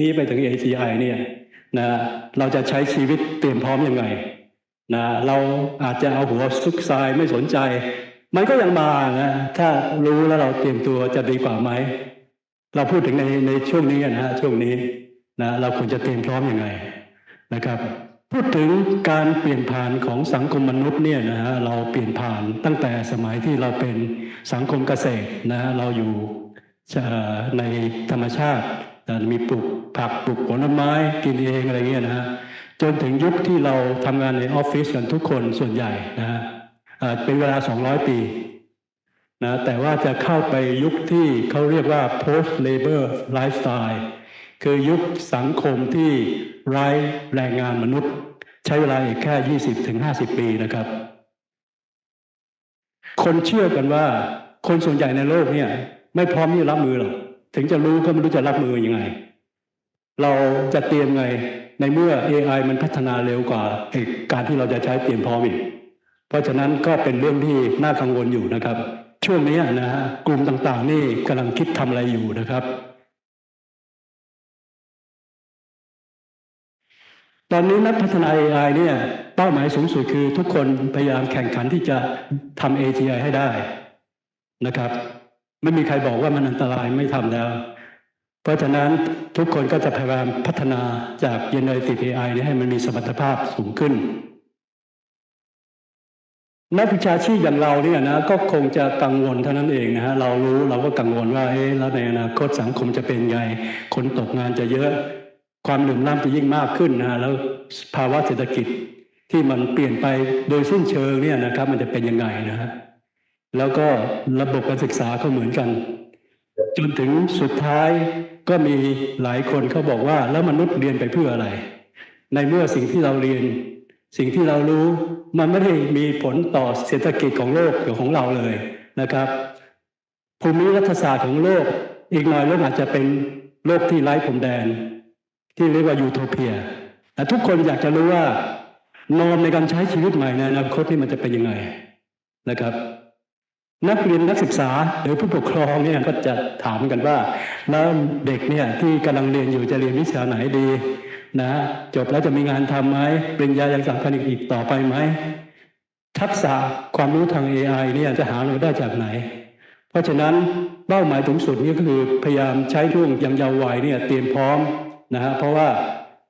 นี้ไปถึง AGI เนี่ยนะเราจะใช้ชีวิตเตรียมพร้อมยังไงนะเราอาจจะเอาหัวซุกซายไม่สนใจ มันก็ยังมานะถ้ารู้แล้วเราเตรียมตัวจะดีกว่าไหม เราพูดถึงในในช่วงนี้นะฮะช่วงนี้นะเราควรจะเตรียมพร้อมอยังไงนะครับ พูดถึงการเปลี่ยนผ่านของสังคมมนุษย์เนี่ยนะฮะเราเปลี่ยนผ่านตั้งแต่สมัยที่เราเป็นสังคมเกษตรนะเราอยู่ในธรรมชาติเอ่มีปลูก ผักปลูกผลไม้กินเองอะไรเงี้ยนะฮะจนถึงยุคที่เราทำงานในออฟฟิศกันทุกคนส่วนใหญ่นะฮะเป็นเวลา 200 ปีนะแต่ว่าจะเข้าไปยุคที่เขาเรียกว่า post labor lifestyle คือยุคสังคมที่ไร้แรงงานมนุษย์ ใช้เวลาอีกแค่ 20ถึง50 ปีนะครับ คนเชื่อกันว่าคนส่วนใหญ่ในโลกเนี่ย ไม่พร้อมที่จะรับมือหรอกถึงจะรู้ก็ไม่รู้จะรับมือยังไง เราจะเตรียมไงในเมื่อ AI มันพัฒนาเร็วกว่าการที่เราจะใช้เตรียมพร้อมอีกเพราะฉะนั้นก็เป็นเรื่องที่น่ากังวลอยู่นะครับ ช่วงนี้นะฮะกลุ่มต่างๆ นี่กำลังคิดทำอะไรอยู่นะครับ ตอนนี้นักพัฒนา AI เนี่ยเป้าหมายสูงสุดคือทุกคนพยายามแข่งขันที่จะทำ AGI ให้ได้นะครับ ไม่มีใครบอกว่ามันอันตรายไม่ทำแล้ว เพราะฉะนั้นทุกคนก็จะพยายามพัฒนาจาก Generative AI นี่ยให้มันมีสมรรถภาพสูงขึ้น นักวิชาชีพอย่างเราเนี่ยนะก็คงจะกังวลเท่านั้นเองนะฮะเรารู้เราก็กังวลว่าเอ๊ะแล้วในอนาคตสังคมจะเป็นไง คนตกงานจะเยอะความเหลื่อมล้ำจะยิ่งมากขึ้นนะฮะแล้วภาวะเศรษฐกิจที่มันเปลี่ยนไปโดยสิ้นเชิงเนี่ยนะครับ มันจะเป็นยังไงนะฮะแล้วก็ระบบการศึกษาก็เหมือนกัน จนถึงสุดท้าย ก็มีหลายคนเขาบอกว่าแล้วมนุษย์เรียนไปเพื่ออะไร ในเมื่อสิ่งที่เราเรียน สิ่งที่เรารู้มันไม่ได้มีผลต่อเศรษฐกิจของโลกหรือของเราเลยนะครับ ภูมิรัฐศาสตร์ของโลก อีกหน่อยโลกอาจจะเป็นโลกที่ไร้พรมแดน ที่เรียกว่ายูโทเปียแต่ทุกคนอยากจะรู้ว่านอมในการใช้ชีวิตใหม่ในอนาคตนี่มันจะเป็นยังไงนะครับ นักเรียนนักศึกษาหรือผู้ปกครองเนี่ยก็จะถามกันว่า แล้วเด็กเนี่ยที่กำลังเรียนอยู่จะเรียนวิชาไหนดีนะจบแล้วจะมีงานทำไหมปริญญายังสำคัญอีกต่อไปไหมทักษะความรู้ทาง AI เนี่ยจะหาเราได้จากไหน เพราะฉะนั้นเป้าหมายสูงสุดนี่ก็คือพยายามใช้ช่วงยังเยาว์วัยเนี่ยเตรียมพร้อมนะฮะเพราะว่า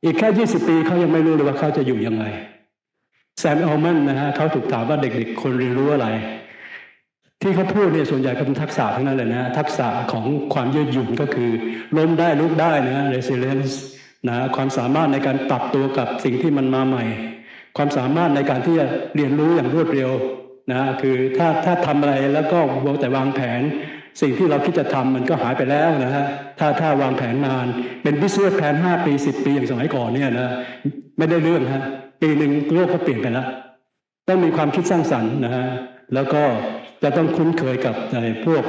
อีกแค่ 20 ปีเขายังไม่รู้เลยว่าเขาจะอยู่ยังไงแซมอัลแมนนะฮะเขาถูกถามว่าเด็กๆคนเรียนรู้อะไร ที่เขาพูดเนี่ยส่วนใหญ่ก็เป็นทักษะทั้งนั้นเลยนะทักษะของความยืดหยุ่นก็คือล้มได้ลุกได้นะ resilience นะความสามารถในการปรับตัวกับสิ่งที่มันมาใหม่ ความสามารถในการที่จะเรียนรู้อย่างรวดเร็วนะคือถ้าถ้าทำอะไรแล้วก็วางแต่วางแผน สิ่งที่เราคิดจะทำมันก็หายไปแล้วนะฮะถ้าถ้าวางแผนนานเป็นบิสเนสแผนห้าปีสิบปีอย่างสมัยก่อนเนี่ยนะไม่ได้เรื่องฮะปีหนึ่งโลกก็เปลี่ยนไปแล้วต้องมีความคิดสร้างสรรค์นะฮะ แล้วก็จะต้องคุ้นเคยกับในพวก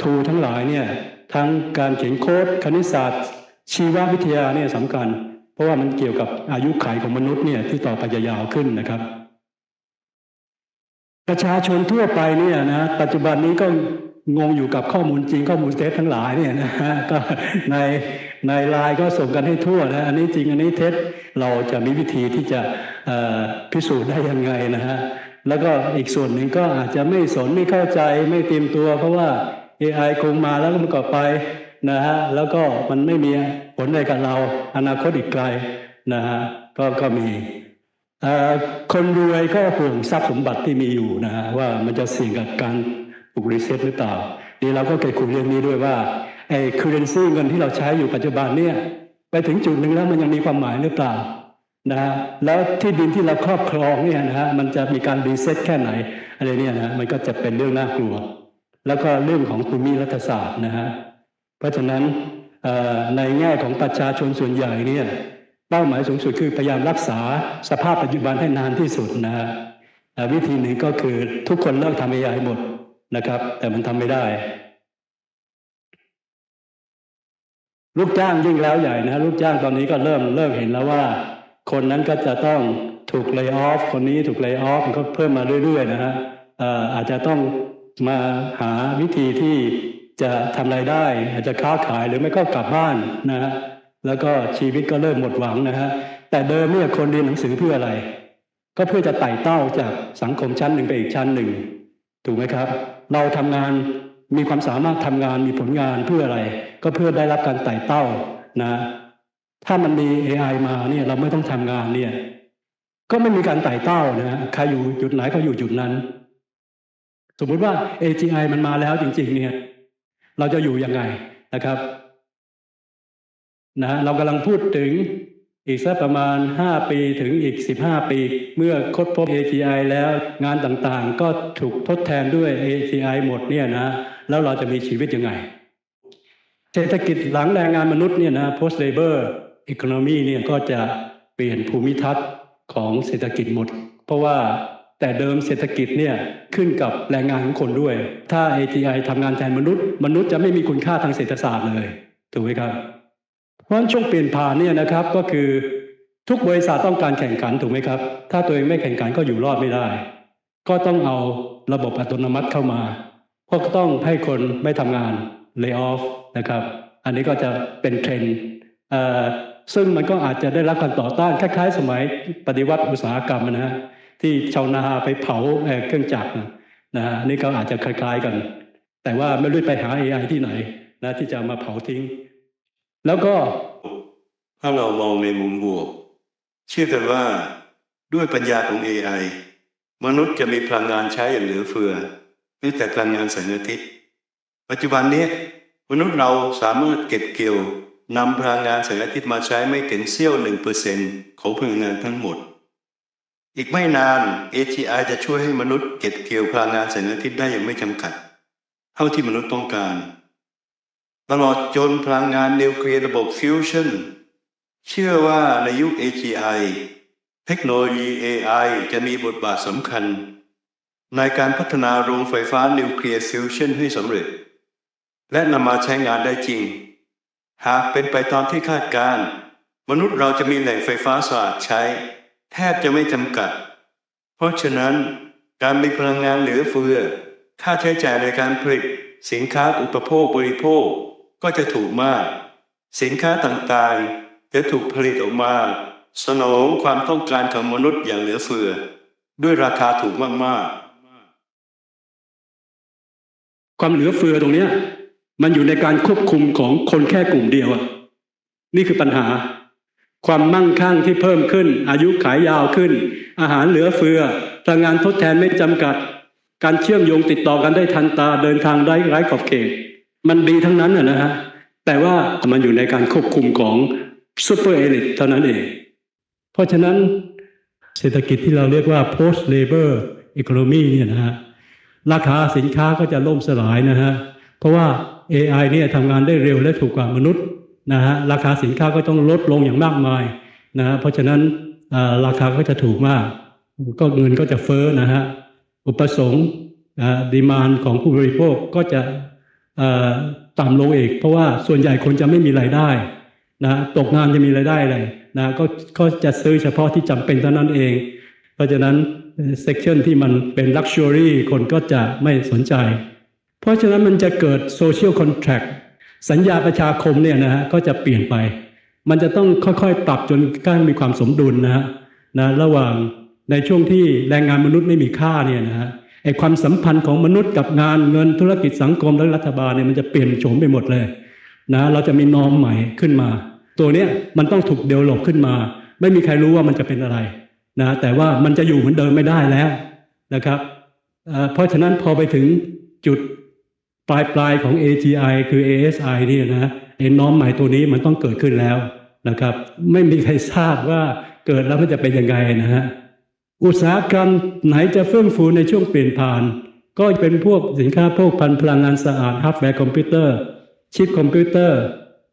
ทูทั้งหลายเนี่ยทั้งการเขียนโค้ดคณิตศาสตร์ ชีววิทยาเนี่ยสำคัญ เพราะว่ามันเกี่ยวกับอายุขัยของมนุษย์เนี่ยที่ต่อไปจะยาวขึ้นนะครับ ประชาชนทั่วไปเนี่ยนะปัจจุบันนี้ก็งงอยู่กับข้อมูลจริงข้อมูลเท็จทั้งหลายเนี่ยนะฮะก็ในในไลน์ก็ส่งกันให้ทั่วนะอันนี้จริงอันนี้เท็จเราจะมีวิธีที่จะพิสูจน์ได้ยังไงนะฮะ แล้วก็อีกส่วนหนึ่งก็อาจจะไม่สนไม่เข้าใจไม่เตรียมตัว เพราะว่า AI คงมาแล้วก็มันก็ไปนะฮะแล้วก็มันไม่มีผลอะไรกับเรา อนาคตอีกไกลนะฮะก็ก็มีคนรวยก็ห่วงทรัพย์สมบัติที่มีอยู่นะฮะว่ามันจะเสี่ยงกับการถูกรีเซ็ตหรือเปล่านี่เราก็เคยคุยเรื่องนี้ด้วยว่าไอ้ currency เงินที่เราใช้อยู่ปัจจุบันเนี่ยไปถึงจุดหนึ่งแล้วมันยังมีความหมายหรือเปล่า นะฮะแล้วที่ดินที่เราครอบครองเนี่ยนะฮะมันจะมีการรีเซ็ตแค่ไหนอะไรเนี่ยนะมันก็จะเป็นเรื่องน่ากลัว แล้วก็เรื่องของภูมิรัฐศาสตร์นะฮะเพราะฉะนั้นในแง่ของประชาชนส่วนใหญ่เนี่ยเป้าหมายสูงสุดคือพยายามรักษาสภาพปัจจุบันให้นานที่สุดนะฮะวิธีหนึ่งก็คือทุกคนเลิกทำ AI หมดนะครับ แต่มันทำไม่ได้ลูกจ้างยิ่งแล้วใหญ่นะลูกจ้างตอนนี้ก็เริ่มเริ่มเห็นแล้วว่า คนนั้นก็จะต้องถูก lay off คนนี้ถูก lay off มันก็เพิ่มมาเรื่อยๆนะฮะอาจจะต้องมาหาวิธีที่จะทำรายได้ อาจจะค้าขายหรือไม่ก็กลับบ้านนะฮะแล้วก็ชีวิตก็เริ่มหมดหวังนะฮะแต่เดิมเนี่ยคนเรียนหนังสือเพื่ออะไร ก็เพื่อจะไต่เต้าจากสังคมชั้นหนึ่งไปอีกชั้นหนึ่ง ถูกไหมครับ เราทำงานมีความสามารถทำงานมีผลงานเพื่ออะไร ก็เพื่อได้รับการไต่เต้านะ ถ้ามันมี AI มาเนี่ยเราไม่ต้องทำงานเนี่ย ก็ไม่มีการไต่เต้านะฮะใครอยู่จุดไหนก็อยู่จุดนั้น สมมุติว่า AGI มันมาแล้วจริง ๆ เนี่ย เราจะอยู่ยังไงนะครับนะเรากำลังพูดถึงอีกสักประมาณ 5 ปีถึงอีก 15 ปี เมื่อค้นพบ AGI แล้วงานต่างๆ ก็ถูกทดแทนด้วย AGI หมดเนี่ยนะ แล้วเราจะมีชีวิตยังไง เศรษฐกิจหลังแรงงานมนุษย์เนี่ยนะ post labor economy เนี่ยก็จะเปลี่ยนภูมิทัศน์ของเศรษฐกิจหมด เพราะว่าแต่เดิมเศรษฐกิจเนี่ยขึ้นกับแรงงานของคนด้วย ถ้า AGI ทำงานแทนมนุษย์ มนุษย์จะไม่มีคุณค่าทางเศรษฐศาสตร์เลยถูกไหมครับ เพราะฉะนั้นช่วงเปลี่ยนผ่านเนี่ยนะครับก็คือทุกบริษัทต้องการแข่งขันถูกไหมครับ ถ้าตัวเองไม่แข่งขันก็อยู่รอดไม่ได้ ก็ต้องเอาระบบอัตโนมัติเข้ามาเพราะก็ต้องให้คนไม่ทำงาน lay off นะครับ อันนี้ก็จะเป็นเทรนด์ ซึ่งมันก็อาจจะได้รับการต่อต้านคล้ายๆ สมัยปฏิวัติอุตสาหกรรมนะฮะที่ชาวนาไปเผาเครื่องจักรนะฮะนนี่ก็อาจจะคล้ายๆกัน แต่ว่าไม่รู้ไปหา AI ที่ไหนนะที่จะมาเผาทิ้ง แล้วก็ถ้าเรามองในมุมบวก เชื่อกันว่าด้วยปัญญาของ AI มนุษย์จะมีพลังงานใช้อย่างเหลือเฟือไม่แต่พลังงานแสงอาทิตย์ปัจจุบันนี้มนุษย์เราสามารถเก็บเกี่ยว นำพลังงานแสงอาทิตย์มาใช้ไม่ถึงเสี้ยวหนึ่งเปอร์เซ็นของพลังงานทั้งหมด อีกไม่นาน AGI จะช่วยให้มนุษย์เก็บเกี่ยวพลังงานแสงอาทิตย์ได้อย่างไม่จำกัด เท่าที่มนุษย์ต้องการ ตลอดจนพลังงานนิวเคลียร์ระบบฟิวชั่นเชื่อว่าในยุค AGI เทคโนโลยี AI จะมีบทบาทสำคัญ ในการพัฒนาโรงไฟฟ้านิวเคลียร์ฟิวชั่นให้สำเร็จ และนำมาใช้งานได้จริง หากเป็นไปตามที่คาดการมนุษย์เราจะมีแหล่งไฟฟ้าสะอาดใช้ แทบจะไม่จำกัด เพราะฉะนั้นการมีพลังงานเหลือเฟือ ค่าใช้จ่ายในการผลิต สินค้าอุปโภคบริโภคก็จะถูกมาก สินค้าต่างๆ จะถูกผลิตออกมา สนองความต้องการของมนุษย์อย่างเหลือเฟือ ด้วยราคาถูกมากๆ ความเหลือเฟือตรงเนี้ย มันอยู่ในการควบคุมของคนแค่กลุ่มเดียวอะนี่คือปัญหา ความมั่งคั่งที่เพิ่มขึ้น อายุขายยาวขึ้น อาหารเหลือเฟือพลังงานทดแทนไม่จำกัด การเชื่อมโยงติดต่อกันได้ทันตาเดินทางได้ไร้ขอบเขตมันดีทั้งนั้นนะฮะแต่ว่ามันอยู่ในการควบคุมของซูเปอร์เอลิทเท่านั้นเอง เพราะฉะนั้นเศรษฐกิจที่เราเรียกว่า post labor economy เนี่ยนะฮะราคาสินค้าก็จะล่มสลายนะฮะเพราะว่า AI เนี่ยทำงานได้เร็วและถูกกว่ามนุษย์นะฮะราคาสินค้าก็ต้องลดลงอย่างมากมายนะฮะเพราะฉะนั้นราคาก็จะถูกมาก ก็เงินก็จะเฟ้อนะฮะอุปสงค์ดีมานของผู้บริโภคก็จะต่ำลงอีก เพราะว่าส่วนใหญ่คนจะไม่มีรายได้นะตกงานจะมีรายได้อะไรนะก็ก็จะซื้อเฉพาะที่จำเป็นเท่านั้นเอง เพราะฉะนั้นเซกชันที่มันเป็นลักชัวรี่คนก็จะไม่สนใจ เพราะฉะนั้นมันจะเกิดโซเชียลคอนแท c t สัญญาประชาคมเนี่ยนะฮะก็จะเปลี่ยนไป มันจะต้องค่อยๆ ปรับจนกระทั่งมีความสมดุลนะฮะนะระหว่างในช่วงที่แรงงานมนุษย์ไม่มีค่าเนี่ยนะฮะไอความสัมพันธ์ของมนุษย์กับงานเงินธุรกิจสังคมและรัฐบาลเนี่ยมันจะเปลี่ยนโฉมไปหมดเลยนะเราจะมีนอมใหม่ขึ้นมา ตัวเนี้ยมันต้องถูกเดเวลลอปขึ้นมา ไม่มีใครรู้ว่ามันจะเป็นอะไรนะแต่ว่ามันจะอยู่เหมือนเดิมไม่ได้แล้วนะครับเพราะฉะนั้นพอไปถึงจุด ปลายปลายๆของ AGI คือ ASI นี่นะไอ้น้อมใหม่ตัวนี้มันต้องเกิดขึ้นแล้วนะครับ ไม่มีใครทราบว่าเกิดแล้วมันจะเป็นยังไงนะฮะอุตสาหกรรมไหนจะเฟื่องฟูในช่วงเปลี่ยนผ่าน ก็เป็นพวกสินค้าพวกพันพลังงานสะอาดฮาร์ดแวร์คอมพิวเตอร์ ชิปคอมพิวเตอร์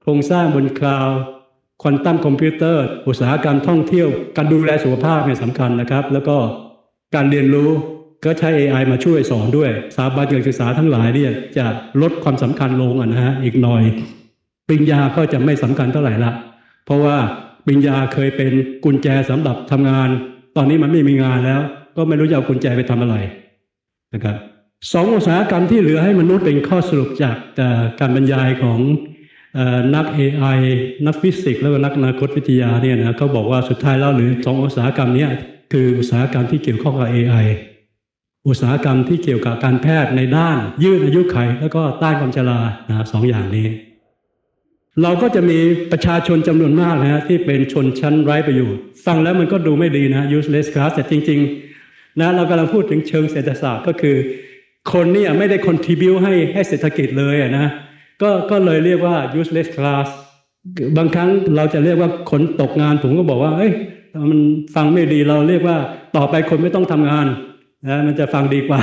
โครงสร้างบนคลาวด์ควอนตัมคอมพิวเตอร์ อุตสาหกรรมท่องเที่ยว การดูแลสุขภาพเนี่ยสำคัญนะครับ แล้วก็การเรียนรู้ ก็ใช้ AI มาช่วยสอนด้วยสถาบันการศึกษาทั้งหลายเนี่ยจะลดความสำคัญลงอะนะฮะอีกหน่อยปริญญาก็จะไม่สำคัญเท่าไหร่ละเพราะว่าปริญญาเคยเป็นกุญแจสำหรับทำงาน ตอนนี้มันไม่มีงานแล้ว ก็ไม่รู้จะเอากุญแจไปทำอะไรนะครับสองอุตสาหกรรมที่เหลือให้มนุษย์เป็นข้อสรุปจากการบรรยายของนัก AI นักฟิสิกส์แล้วก็นักอนาคตวิทยาเนี่ยนะเขาบอกว่าสุดท้ายแล้วหรือสองอุตสาหกรรมนี้คืออุตสาหกรรมที่เกี่ยวข้องกับ AI อุตสาหกรรมที่เกี่ยวกับการแพทย์ในด้าน ยืดอายุไข แล้วก็ต้านความชรานะสองอย่างนี้ เราก็จะมีประชาชนจำนวนมากนะฮะที่เป็นชนชั้นไร้ประโยชน์ฟังแล้วมันก็ดูไม่ดีนะ useless class แต่จริง ๆ นะเรากำลังพูดถึงเชิงเศรษฐศาสตร์ก็คือ คนเนี่ยไม่ได้ contribu ให้ให้เศรษฐกิจเลยนะก็ก็เลยเรียกว่า useless class บางครั้งเราจะเรียกว่าคนตกงานผมก็บอกว่าเอ้ยมันฟังไม่ดีเราเรียกว่าต่อไปคนไม่ต้องทำงาน นะมันจะฟังดีกว่า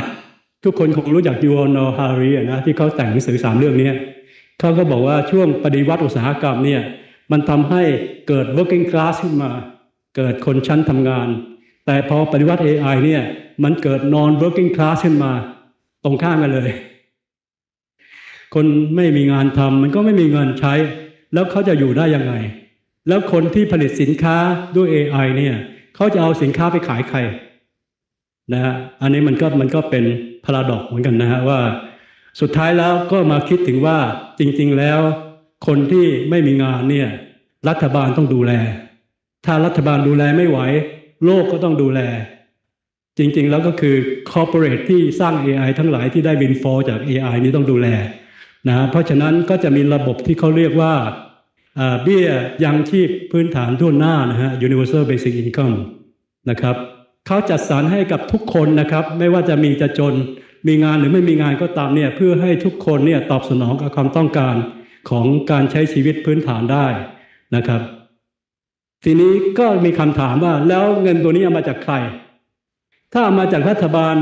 ทุกคนคงรู้จักยูโอโนฮารีนะที่เขาแต่งหนังสือสามเรื่องนี้เขาก็บอกว่าช่วงปฏิวัติอุตสาหกรรมเนี่ยมันทำให้เกิด working class ขึ้นมา เกิดคนชั้นทำงาน แต่พอปฏิวัติ AI เนี่ยมันเกิด non working class ขึ้นมา ตรงข้ามกันเลย คนไม่มีงานทำมันก็ไม่มีเงินใช้ แล้วเขาจะอยู่ได้ยังไง แล้วคนที่ผลิตสินค้าด้วย AI เนี่ยเขาจะเอาสินค้าไปขายใคร นะฮะอันนี้มันก็มันก็เป็นพาราดอกเหมือนกันนะฮะว่า สุดท้ายแล้วก็มาคิดถึงว่าจริง ๆ แล้ว คนที่ไม่มีงานเนี่ยรัฐบาลต้องดูแล ถ้ารัฐบาลดูแลไม่ไหว โลกก็ต้องดูแล จริง ๆ แล้วก็คือคอร์ปอเรทที่สร้าง AI ทั้งหลายที่ได้วินฟอจาก AI นี้ต้องดูแลนะเพราะฉะนั้นก็จะมีระบบที่เขาเรียกว่าอ่าเบี้ยยังชีพพื้นฐานทั่วหน้านะฮะ universal basic income นะครับ เขาจัดสรรให้กับทุกคนนะครับ ไม่ว่าจะมีจะจนมีงานหรือไม่มีงานก็ตามเนี่ยเพื่อให้ทุกคนเนี่ยตอบสนองกับความต้องการของการใช้ชีวิตพื้นฐานได้นะครับ ทีนี้ก็มีคำถามว่าแล้วเงินตัวนี้เอามาจากใคร ถ้าเอามาจากรัฐบาล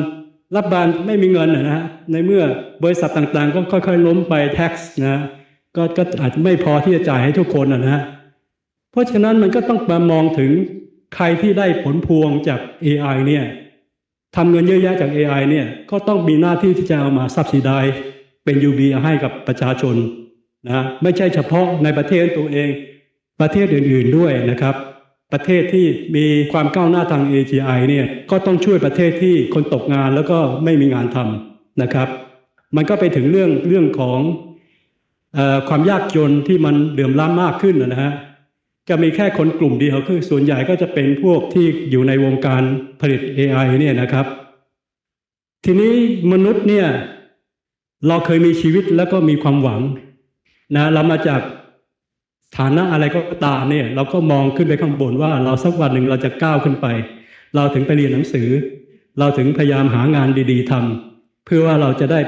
รัฐบาลไม่มีเงินนะฮะในเมื่อบริษัทต่างๆ ก็ค่อย ๆ ล้มไป tax นะก็ก็อาจจะไม่พอที่จะจ่ายให้ทุกคนนะฮะเพราะฉะนั้นมันก็ต้องมามองถึง ใครที่ได้ผลพวงจาก AI เนี่ยทำเงินเยอะแยะจาก AI เนี่ยก็ต้องมีหน้าที่ที่จะเอามาซับซิได้เป็น UB ให้กับประชาชนนะไม่ใช่เฉพาะในประเทศตัวเอง ประเทศอื่นๆด้วยนะครับ ประเทศที่มีความก้าวหน้าทาง AGI เนี่ยก็ต้องช่วยประเทศที่คนตกงานแล้วก็ไม่มีงานทำนะครับ มันก็ไปถึงเรื่องเรื่องของอความยากจนที่มันเดือมล้ำมากขึ้นนะฮะ จะมีแค่คนกลุ่มเดียวคือส่วนใหญ่ก็จะเป็นพวกที่อยู่ในวงการผลิต AI เนี่ยนะครับ ทีนี้มนุษย์เนี่ยเราเคยมีชีวิตแล้วก็มีความหวังนะเรามาจากฐานะอะไรก็ตามเนี่ย เราก็มองขึ้นไปข้างบนว่าเราสักวันหนึ่งเราจะก้าวขึ้นไป เราถึงไปเรียนหนังสือ เราถึงพยายามหางานดีๆทำเพื่อว่าเราจะได้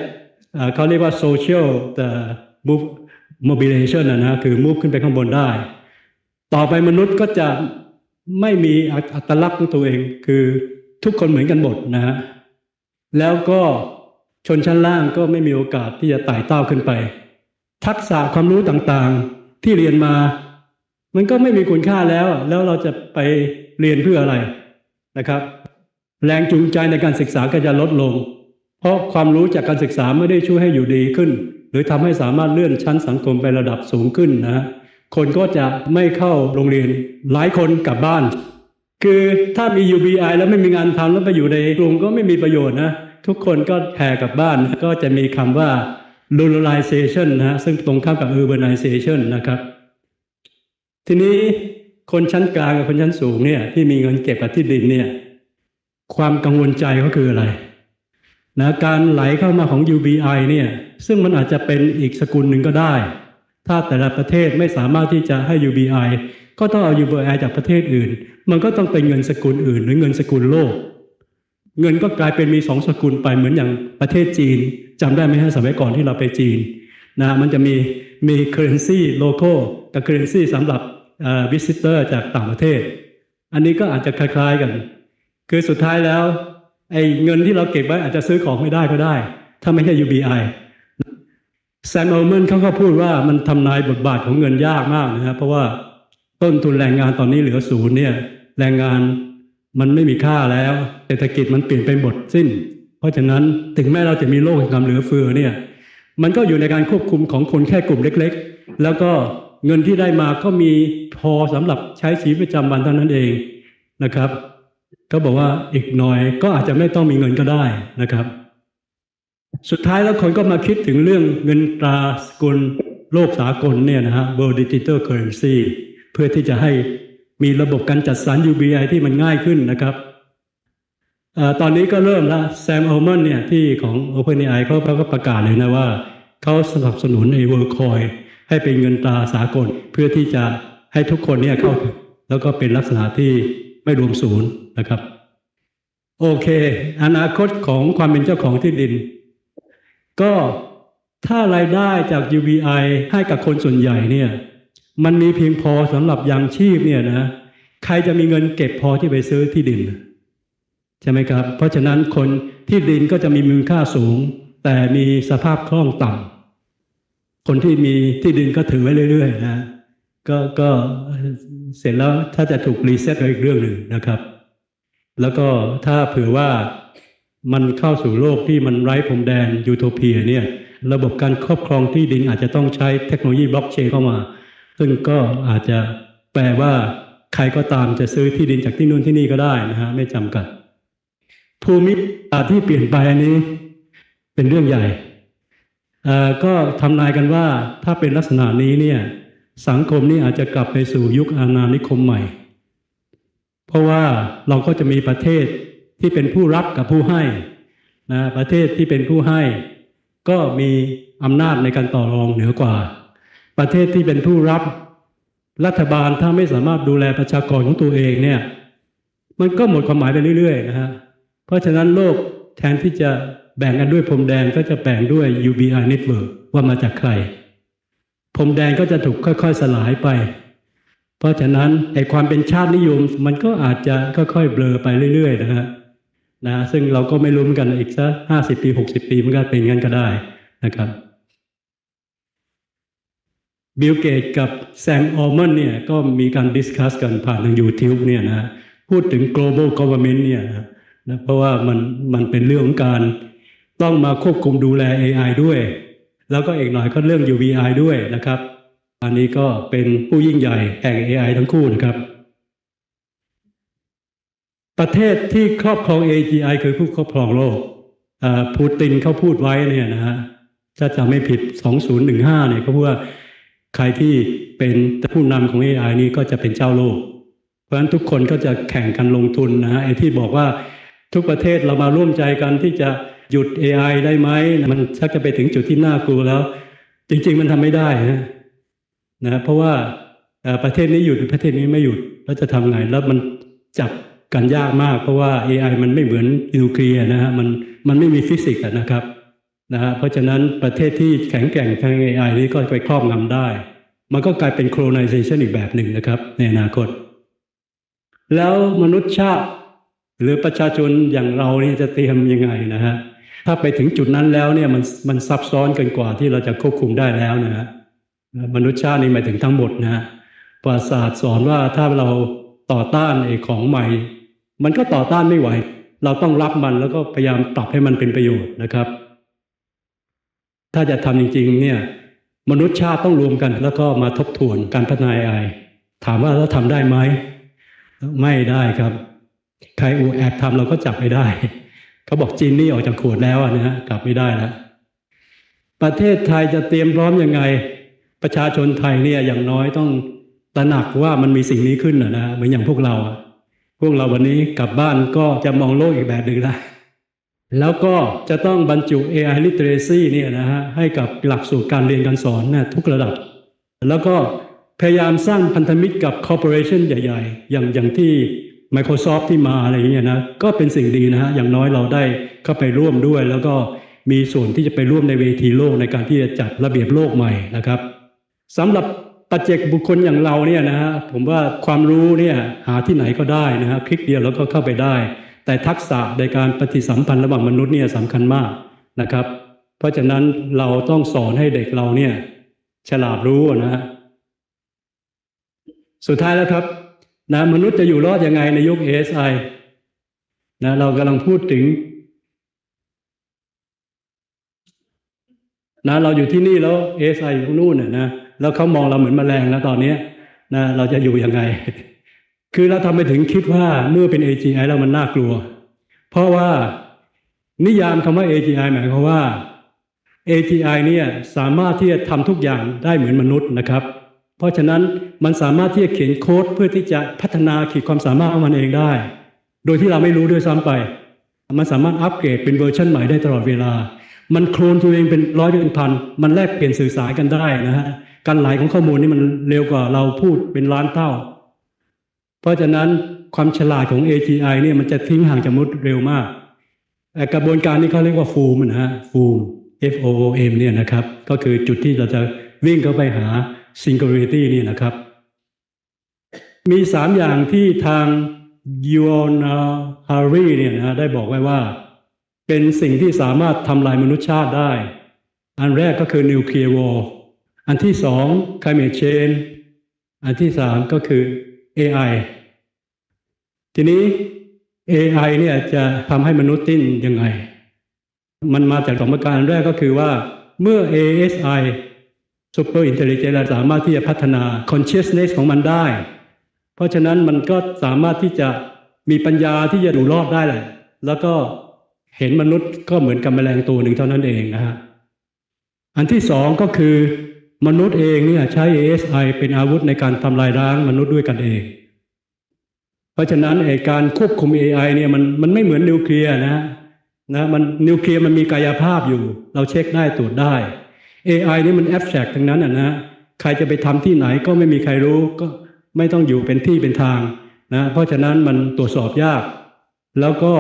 เขาเรียกว่า social the move mobilization นะนะคือ move ขึ้นไปข้างบนได้ ต่อไปมนุษย์ก็จะไม่มีอัตลักษณ์ของตัวเอง คือทุกคนเหมือนกันหมดนะฮะแล้วก็ชนชั้นล่างก็ไม่มีโอกาสที่จะไต่เต้าขึ้นไป ทักษะความรู้ต่างๆที่เรียนมา มันก็ไม่มีคุณค่าแล้ว แล้วเราจะไปเรียนเพื่ออะไรนะครับ แรงจูงใจในการศึกษาก็จะลดลง เพราะความรู้จากการศึกษาไม่ได้ช่วยให้อยู่ดีขึ้น หรือทำให้สามารถเลื่อนชั้นสังคมไประดับสูงขึ้นนะฮะ คนก็จะไม่เข้าโรงเรียน หลายคนกลับบ้าน คือถ้ามี UBI แล้วไม่มีงานทำแล้วไปอยู่ในกรุงก็ไม่มีประโยชน์นะทุกคนก็แห่กลับบ้านก็จะมีคำว่า ruralization นะฮะซึ่งตรงข้ามกับ urbanization นะครับ ทีนี้คนชั้นกลางกับคนชั้นสูงเนี่ยที่มีเงินเก็บกับที่ดินเนี่ยความกังวลใจก็คืออะไรนะการไหลเข้ามาของ UBI เนี่ยซึ่งมันอาจจะเป็นอีกสกุลหนึ่งก็ได้ ถ้าแต่ละประเทศไม่สามารถที่จะให้ UBI ก็ต้องเอา UBI จากประเทศอื่น มันก็ต้องเป็นเงินสกุลอื่น หรือเงินสกุลโลก เงินก็กลายเป็นมีสองสกุลไปเหมือนอย่างประเทศจีนจำได้ไหมฮะสมัยก่อนที่เราไปจีนนะมันจะมีมี currency local กับ currency สำหรับเอ่อ visitor จากต่างประเทศ อันนี้ก็อาจจะคล้าย ๆกัน คือสุดท้ายแล้วไอ้เงินที่เราเก็บไว้อาจจะซื้อของไม่ได้ก็ได้ ถ้าไม่ใช่ UBI แซมเอลเมนเขาก็พูดว่ามันทำนายบทบาทของเงินยากมากนะครับเพราะว่าต้นทุนแรงงานตอนนี้เหลือศูนย์เนี่ย แรงงานมันไม่มีค่าแล้ว เศรษฐกิจมันเปลี่ยนไปหมดสิ้น เพราะฉะนั้นถึงแม้เราจะมีโลกแห่งความเหลือเฟือเนี่ย มันก็อยู่ในการควบคุมของคนแค่กลุ่มเล็ก ๆ แล้วก็เงินที่ได้มาก็มีพอสำหรับใช้ชีวิตประจำวันเท่านั้นเองนะครับเขาบอกว่าอีกหน่อยก็อาจจะไม่ต้องมีเงินก็ได้นะครับ สุดท้ายแล้วคนก็มาคิดถึงเรื่องเงินตราสกุลโลกสากลเนี่ยนะฮะ World Digital Currency เพื่อที่จะให้มีระบบการจัดสรร UBI ที่มันง่ายขึ้นนะครับอตอนนี้ก็เริ่มแล้วแซมอัลมอนเนี่ยที่ของ OpenAI เขาเขาก็ประกาศเลยนะว่าเขาสนับสนุนไอ้ WorldCoin ให้เป็นเงินตราสากล เพื่อที่จะให้ทุกคนเนี่ยเข้าถึงแล้วก็เป็นลักษณะที่ไม่รวมศูนย์นะครับ โอเค อนาคตของความเป็นเจ้าของที่ดิน ก็ถ้ารายได้จาก UBI ให้กับคนส่วนใหญ่เนี่ยมันมีเพียงพอสำหรับยังชีพเนี่ยนะใครจะมีเงินเก็บพอที่ไปซื้อที่ดิน ใช่ไหมครับ เพราะฉะนั้นคนที่ดินก็จะมีมูลค่าสูง แต่มีสภาพคล่องต่ำคนที่มีที่ดินก็ถือไว้เรื่อยๆนะก็ก็เสร็จแล้วถ้าจะถูกรีเซ็ตก็อีกเรื่องหนึ่งนะครับ แล้วก็ถ้าเผื่อว่า มันเข้าสู่โลกที่มันไร้พรมแดนยูโทเปียเนี่ยระบบการครอบครองที่ดินอาจจะต้องใช้เทคโนโลยีบล็อกเชนเข้ามา ซึ่งก็อาจจะแปลว่าใครก็ตามจะซื้อที่ดินจากที่นู่นที่นี่ก็ได้นะฮะไม่จำกัด ภูมิศาสตร์ที่เปลี่ยนไปอันนี้ เป็นเรื่องใหญ่ก็ทำนายกันว่าถ้าเป็นลักษณะนี้เนี่ยสังคมนี้อาจจะกลับไปสู่ยุคอาณานิคมใหม่ เพราะว่าเราก็จะมีประเทศ ที่เป็นผู้รับกับผู้ให้นะประเทศที่เป็นผู้ให้ ก็มีอำนาจในการต่อรองเหนือกว่า ประเทศที่เป็นผู้รับ รัฐบาลถ้าไม่สามารถดูแลประชากรของตัวเองเนี่ยมันก็หมดความหมายไปเรื่อยๆนะฮะเพราะฉะนั้นโลกแทนที่จะแบ่งกันด้วยพรมแดนก็จะแบ่งด้วย UBI network ว่ามาจากใคร พรมแดนก็จะถูกค่อยๆสลายไป เพราะฉะนั้นไอ้ความเป็นชาตินิยมมันก็อาจจะค่อยๆเบลอไปเรื่อยๆนะฮะ นะซึ่งเราก็ไม่รู้เหมือนกันอีกสักห้าสิบปีหกสิบปีมันก็เป็นงั้นก็ได้นะครับบิลเกตกับแซมออลมอนเนี่ยก็มีการดิสคัสกันผ่านทาง YouTube เนี่ยนะพูดถึง global government เนี่ยนะเพราะว่ามันมันเป็นเรื่องของการต้องมาควบคุมดูแล AI ด้วย แล้วก็อีกหน่อยก็เรื่อง UBI ด้วยนะครับ อันนี้ก็เป็นผู้ยิ่งใหญ่แห่ง AI ทั้งคู่นะครับ ประเทศที่ครอบครอง AGI คือผู้ครอบครองโลกปูตินเขาพูดไว้เนี่ยนะฮะถ้าจำไม่ผิด 2015เนี่ยเขาพูดว่าใครที่เป็นผู้นำของ AI นี้ก็จะเป็นเจ้าโลก เพราะฉะนั้นทุกคนก็จะแข่งกันลงทุนนะฮะไอ้ที่บอกว่าทุกประเทศเรามาร่วมใจกันที่จะหยุด AI ได้ไหมมันชักจะไปถึงจุดที่น่ากลัวแล้ว จริง ๆ มันทำไม่ได้นะนะเพราะว่าประเทศนี้หยุดประเทศนี้ไม่หยุดแล้วจะทำไงแล้วมันจับ กันยากมาก เพราะว่า AI มันไม่เหมือนนิวเคลียร์นะฮะมันมันไม่มีฟิสิกส์นะครับนะฮะเพราะฉะนั้นประเทศที่แข็งแกร่งทาง AI นี้ก็ไปครอบงำได้ มันก็กลายเป็น colonization อีกแบบหนึ่งนะครับ ในอนาคต แล้วมนุษย์ชาติ หรือประชาชนอย่างเรานี่จะเตรียมยังไงนะฮะถ้าไปถึงจุดนั้นแล้วเนี่ยมันมันซับซ้อนกินกว่าที่เราจะควบคุมได้แล้วนะฮะมนุษยชาตินี่หมายถึงทั้งหมดนะฮะประวัติศาสตร์สอนว่าถ้าเราต่อต้านไอ้ของใหม่ มันก็ต่อต้านไม่ไหว เราต้องรับมันแล้วก็พยายามปรับให้มันเป็นประโยชน์นะครับ ถ้าจะทำจริงๆเนี่ยมนุษยชาติต้องรวมกัน แล้วก็มาทบทวนการพัฒนาไอถามว่าเราทำได้ไหมไม่ได้ครับ ใครอูแอบทำเราก็จับไม่ได้ เขาบอกจีนนี่ออกจากขวดแล้วอะนะฮะกลับไม่ได้แล้วประเทศไทยจะเตรียมพร้อมยังไง ประชาชนไทยเนี่ยอย่างน้อยต้องตระหนักว่ามันมีสิ่งนี้ขึ้นนะนะเหมือนอย่างพวกเรา พวกเราวันนี้กลับบ้านก็จะมองโลกอีกแบบหนึ่งได้ แล้วก็จะต้องบรรจุ AI literacy เนี่ยนะฮะให้กับหลักสูตรการเรียนการสอนนะทุกระดับ แล้วก็พยายามสร้างพันธมิตรกับคอร์ปอเรชันใหญ่ ๆ อย่างอย่างที่ Microsoft ที่มาอะไรอย่างเงี้ยนะก็เป็นสิ่งดีนะฮะอย่างน้อยเราได้เข้าไปร่วมด้วย แล้วก็มีส่วนที่จะไปร่วมในเวทีโลกในการที่จะจัดระเบียบโลกใหม่นะครับสำหรับ ปัจเจกบุคคลอย่างเราเนี่ยนะฮะผมว่าความรู้เนี่ยหาที่ไหนก็ได้นะฮะคลิกเดียวแล้วก็เข้าไปได้ แต่ทักษะในการปฏิสัมพันธ์ระหว่างมนุษย์เนี่ยสำคัญมากนะครับ เพราะฉะนั้นเราต้องสอนให้เด็กเราเนี่ย ฉลาดรู้นะฮะสุดท้ายแล้วครับนะมนุษย์จะอยู่รอดยังไงในยุค ASI นะเรากำลังพูดถึงนะเราอยู่ที่นี่แล้ว ASI อยู่นู่นน่ะนะ แล้วเขามองเราเหมือนแมลงแล้วตอนเนี้นะเราจะอยู่ยังไง คือเราทำไปถึงคิดว่าเมื่อเป็น AGI แล้วมันน่ากลัว เพราะว่านิยามคำว่า AGI หมายความว่า AGI เนี่ยสามารถที่จะทำทุกอย่างได้เหมือนมนุษย์นะครับ เพราะฉะนั้นมันสามารถที่จะเขียนโค้ดเพื่อที่จะพัฒนาขีดความสามารถของมันเองได้ โดยที่เราไม่รู้ด้วยซ้ำไป มันสามารถอัปเกรดเป็นเวอร์ชันใหม่ได้ตลอดเวลา มันโคลนตัวเองเป็นร้อยเป็นพัน มันแลกเปลี่ยนสื่อสารกันได้นะฮะ การไหลของข้อมูลนี่มันเร็วกว่าเราพูดเป็นล้านเท่า เพราะฉะนั้นความฉลาดของ AGI เนี่ยมันจะทิ้งห่างจากมนุษย์เร็วมากกระบวนการนี้เขาเรียกว่าฟูมนะฮะฟูม F O O M เนี่ยนะครับ ก็คือจุดที่เราจะวิ่งเข้าไปหา singularity นี่นะครับ มีสามอย่างที่ทางยูนาฮารีเนี่ยนะฮะได้บอกไว้ว่า เป็นสิ่งที่สามารถทำลายมนุษยชาติได้ อันแรกก็คือนิวเคลียร์วอล อันที่สอง climate change อันที่สามก็คือ AI ทีนี้ AI เนี่ยจะทำให้มนุษย์ติ้นยังไง มันมาจากสองประการแรกก็คือว่าเมื่อ ASI Super Intelligence สามารถที่จะพัฒนา consciousness ของมันได้ เพราะฉะนั้นมันก็สามารถที่จะมีปัญญาที่จะดูรอดได้แหละ แล้วก็เห็นมนุษย์ก็เหมือนกับแมลงตัวหนึ่งเท่านั้นเองนะฮะ อันที่สองก็คือ มนุษย์เองเนี่ยใช้ ASI เป็นอาวุธในการทำลายล้างมนุษย์ด้วยกันเอง เพราะฉะนั้นไอการควบคุม AI เนี่ยมันมันไม่เหมือนนิวเคลียร์นะนะมันนิวเคลียร์มันมีกายภาพอยู่ เราเช็คได้ตรวจได้ AI นี่มันแอบแ a กทั้งนั้นอะนะใครจะไปทำที่ไหนก็ไม่มีใครรู้ก็ไม่ต้องอยู่เป็นที่เป็นทางนะเพราะฉะนั้นมันตรวจสอบยาก แล้วก็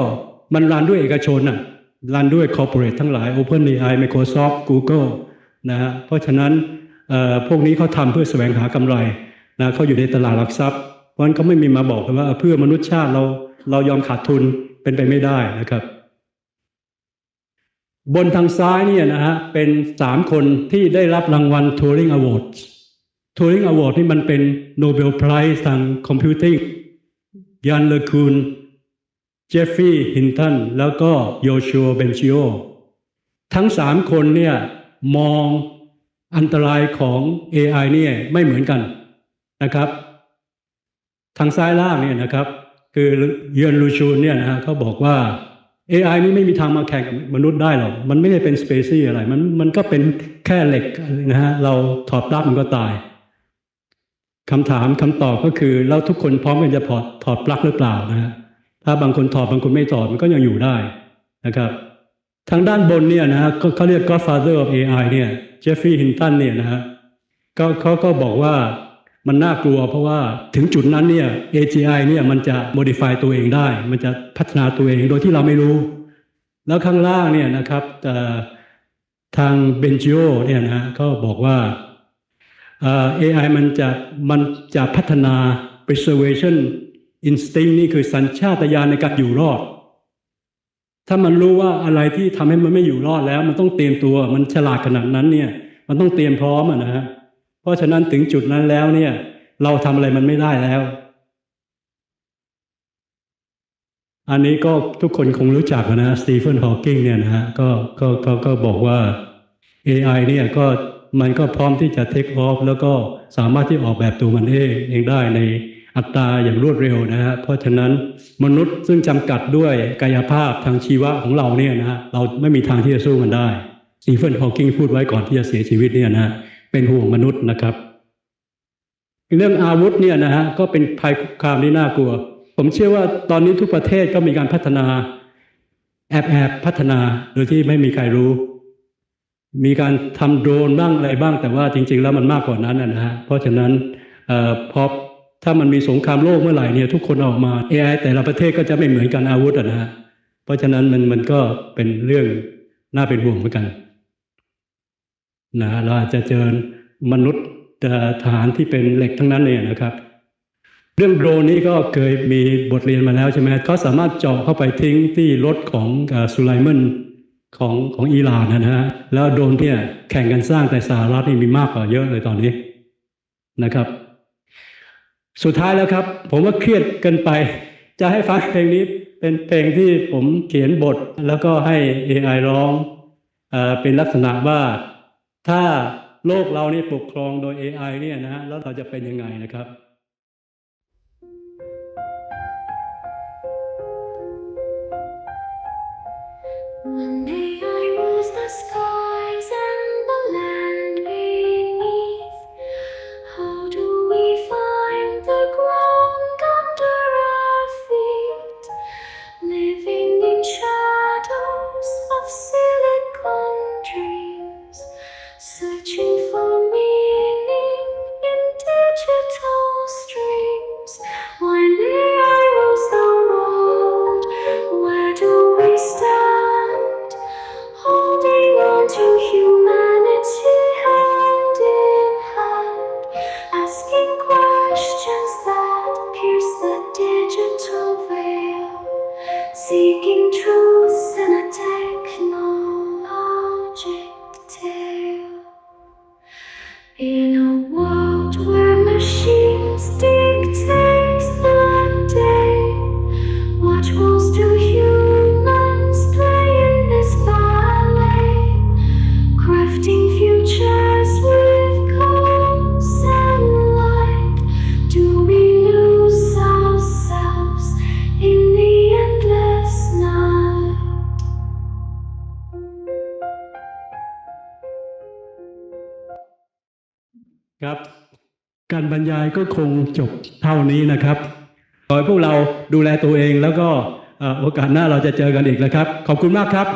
มันรันด้วยเอกชนอะรันด้วยคอร์ปอเรททั้งหลาย OpenAI Microsoft Google นะฮะเพราะฉะนั้น พวกนี้เขาทำเพื่อแสวงหากำไรนะเขาอยู่ในตลาดหลักทรัพย์เพราะฉะนั้นเขาไม่มีมาบอกว่าเพื่อมนุษยชาติเราเรายอมขาดทุนเป็นไปไม่ได้นะครับ บนทางซ้ายเนี่ยนะฮะเป็นสามคนที่ได้รับรางวัล Turing Award Turing Award นี่มันเป็นโนเบลไพรส์ทางคอมพิวติ้งยันเลคูนเจฟฟี่ฮินตันแล้วก็โยชัวเบนชิโอทั้งสามคนเนี่ยมอง อันตรายของ AI เนี่ยไม่เหมือนกันนะครับ ทางซ้ายล่างเนี่ยนะครับ คือเยนลูชูนเนี่ยนะฮะเขาบอกว่า AI นี่ไม่มีทางมาแข่งกับมนุษย์ได้หรอก มันไม่ได้เป็นสเปซี่อะไร มันมันก็เป็นแค่เหล็กนะฮะ เราถอดปลั๊กมันก็ตายคำถามคำตอบก็คือแล้วทุกคนพร้อมกันจะถอดถอดปลั๊กหรือเปล่านะฮะ ถ้าบางคนถอดบางคนไม่ถอดมันก็ยังอยู่ได้นะครับ ทางด้านบนเนี่ยนะฮะเขาเรียก Godfather of AI เนี่ยเจฟฟรีย์ฮินตันเนี่ยนะฮะก็เขาก็บอกว่ามันน่ากลัวเพราะว่าถึงจุดนั้นเนี่ย AGI เนี่ยมันจะ modify ตัวเองได้ มันจะพัฒนาตัวเองโดยที่เราไม่รู้ แล้วข้างล่างเนี่ยนะครับทางเบนจิโอเนี่ยนะฮะก็บอกว่า AI มันจะมันจะพัฒนา preservation instinct นี่คือสัญชาตญาณในการอยู่รอด ถ้ามันรู้ว่าอะไรที่ทำให้มันไม่อยู่รอดแล้ว มันต้องเตรียมตัว มันฉลาดขนาดนั้นเนี่ย มันต้องเตรียมพร้อมอะนะฮะเพราะฉะนั้นถึงจุดนั้นแล้วเนี่ย เราทำอะไรมันไม่ได้แล้ว อันนี้ก็ทุกคนคงรู้จักนะสตีเฟนฮอว์กิงเนี่ยนะฮะก็ก็ก็ก็บอกว่า AI เนี่ยก็มันก็พร้อมที่จะเทคออฟแล้วก็สามารถที่ออกแบบตัวมันเองเองได้ใน อัตราอย่างรวดเร็วนะฮะเพราะฉะนั้นมนุษย์ซึ่งจำกัดด้วยกายภาพทางชีวะของเราเนี่ยนะฮะเราไม่มีทางที่จะสู้มันได้สตีเฟนฮอว์กิงพูดไว้ก่อนที่จะเสียชีวิตเนี่ยนะฮะเป็นห่วงมนุษย์นะครับ เรื่องอาวุธเนี่ยนะฮะก็เป็นภัยคุกคามที่น่ากลัว ผมเชื่อว่าตอนนี้ทุกประเทศก็มีการพัฒนาแอบแอบพัฒนาโดยที่ไม่มีใครรู้ มีการทำโดรนบ้างอะไรบ้างแต่ว่าจริง ๆ แล้วมันมากกว่านั้นนะฮะเพราะฉะนั้นเอ่อพอ ถ้ามันมีสงครามโลกเมื่อไหร่เนี่ยทุกคนออกมา AI แต่ละประเทศก็จะไม่เหมือนกันอาวุธอะนะฮะเพราะฉะนั้นมันมันก็เป็นเรื่องน่าเป็นห่วงเหมือนกันนะเราอาจจะเจอมนุษย์เอ่อทหารที่เป็นเหล็กทั้งนั้นเลยนะครับ เรื่องโดรนนี้ก็เคยมีบทเรียนมาแล้วใช่ไหมเขาสามารถเจาะเข้าไปทิ้งที่รถของสุไลมันของของอิหร่านนะฮะแล้วโดรนเนี่ยแข่งกันสร้างแต่สหรัฐนี่มีมากกว่าเยอะเลยตอนนี้นะครับ สุดท้ายแล้วครับ ผมว่าเครียดเกินไป จะให้ฟังเพลงนี้เป็นเพลงที่ผมเขียนบทแล้วก็ให้ AI ร้องเอเป็นลักษณะว่าถ้าโลกเรานี่ปกครองโดย AI เนี่ยนะฮะแล้วเราจะเป็นยังไงนะครับ see. ครับ การบรรยายก็คงจบเท่านี้นะครับขอให้พวกเราดูแลตัวเองแล้วก็โอกาสหน้าเราจะเจอกันอีกนะครับ ขอบคุณมากครับ